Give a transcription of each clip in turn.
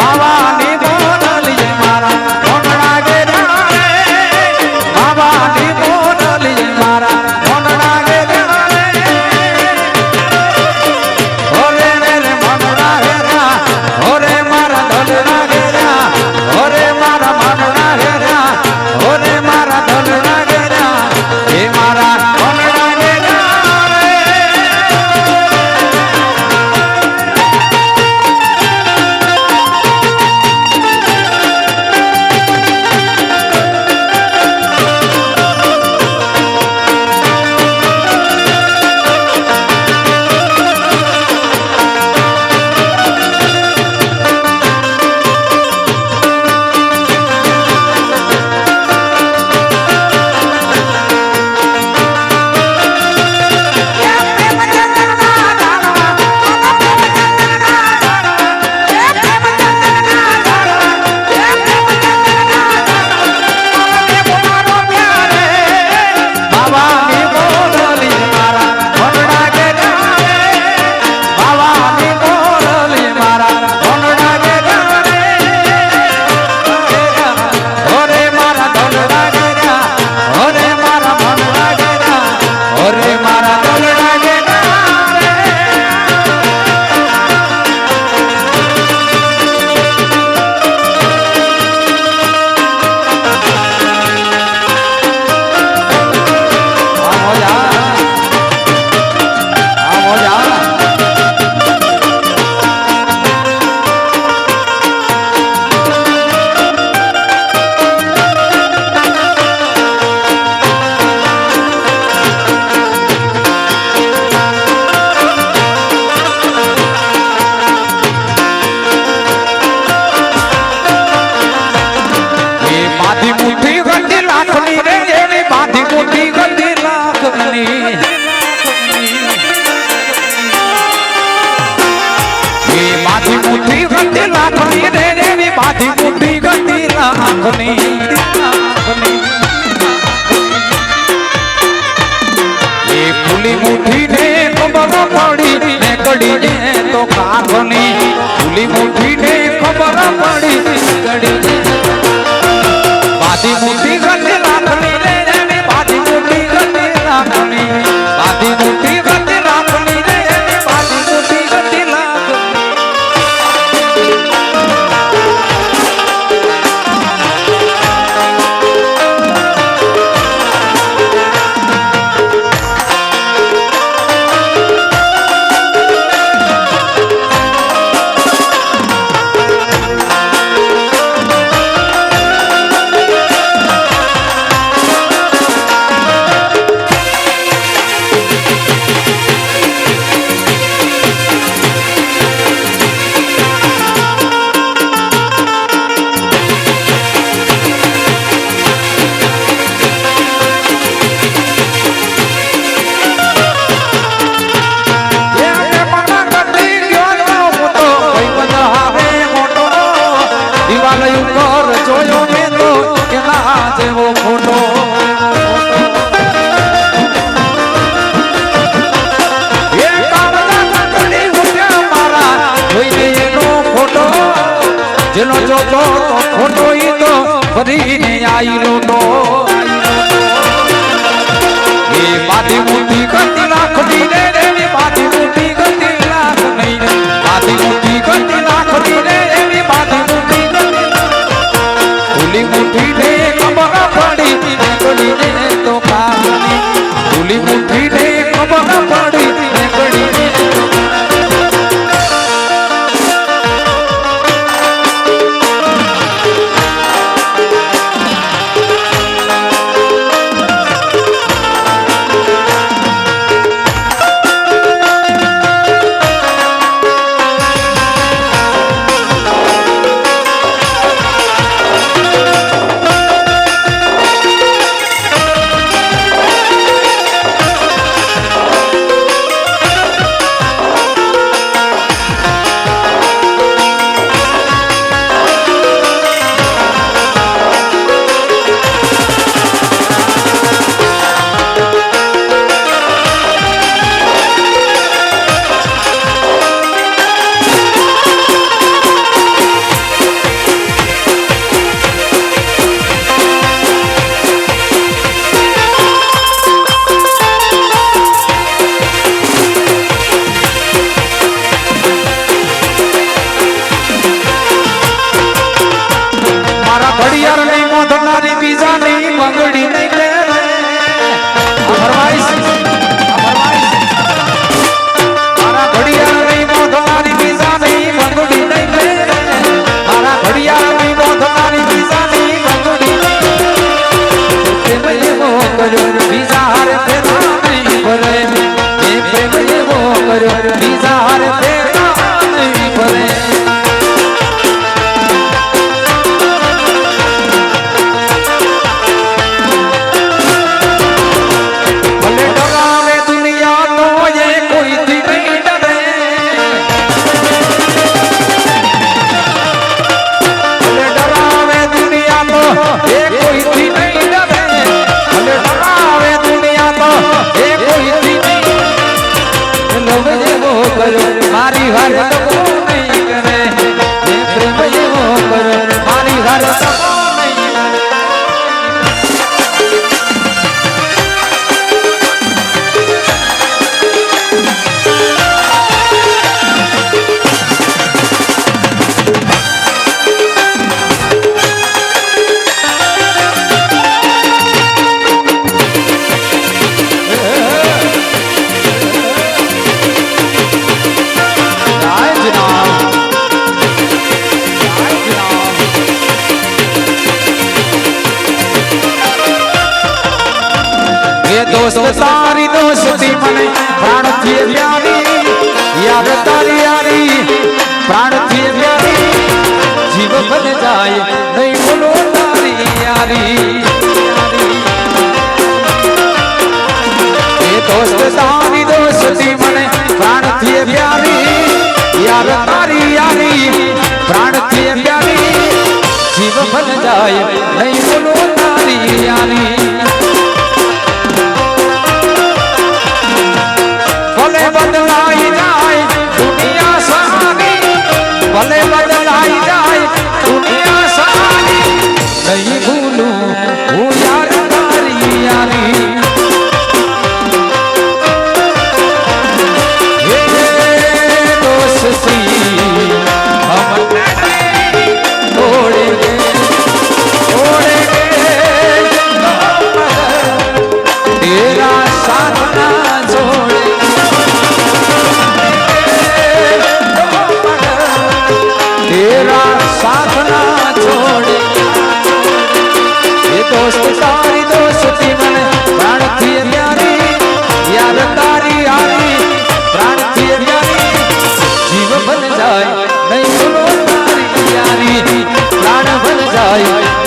বাবা નીકળે તો કાંધની They want બીજાની બંગડી નહીં લે ફરમાઈશ દોસ્ત, તારી દોસ્તી મને પ્રાણથી પ્યારી. યાદ તારી યારી, પ્રાણથી પ્યારી. જીવ બન જાય નહીં બોલો તારી યારી. દોસ્ત, તારી દોસ્તી મને પ્રાણથી પ્યારી. યાદ તારી યારી, પ્રાણથી પ્યારી. જીવ બન જાય નહીં બોલો તારી યારી. যায়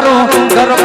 carro, carro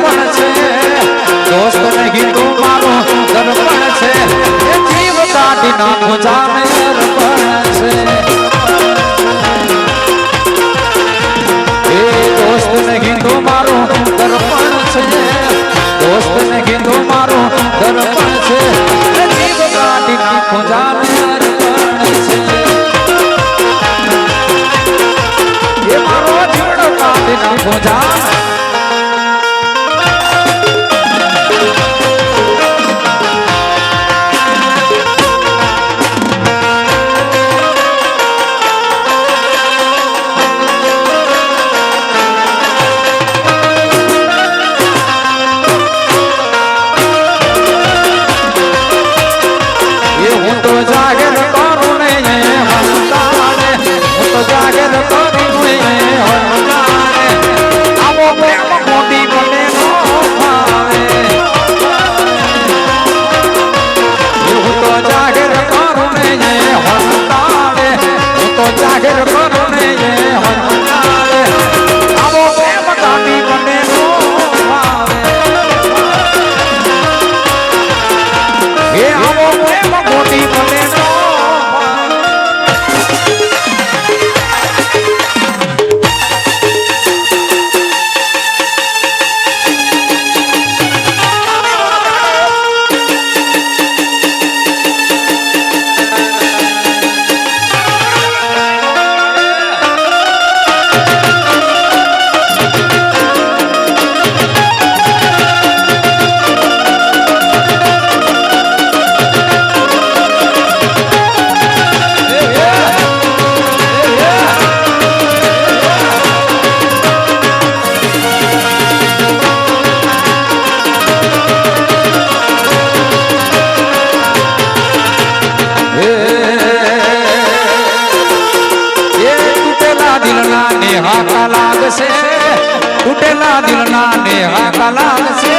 લાલ છે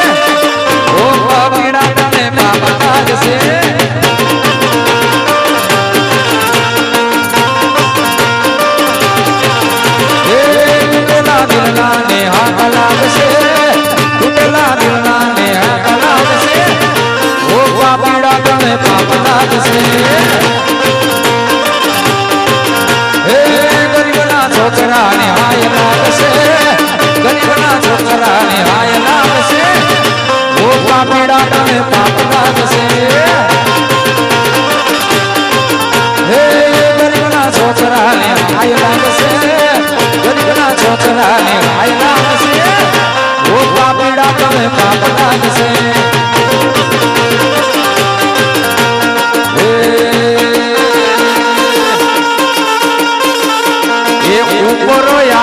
ઓ પીડા તને બાબા લાલ છે દિલના ને હાથ લાગશે તૂટેલા દિલના ને હાથ લાગશે ઓ બાપડા તને પાપ લાગશે હે ગરીબના છોકરાને હાય લાગશે ગરીબના છોકરાને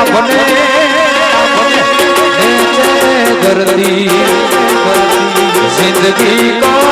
ઉપર આપને. ધરતી જિંદગી કોની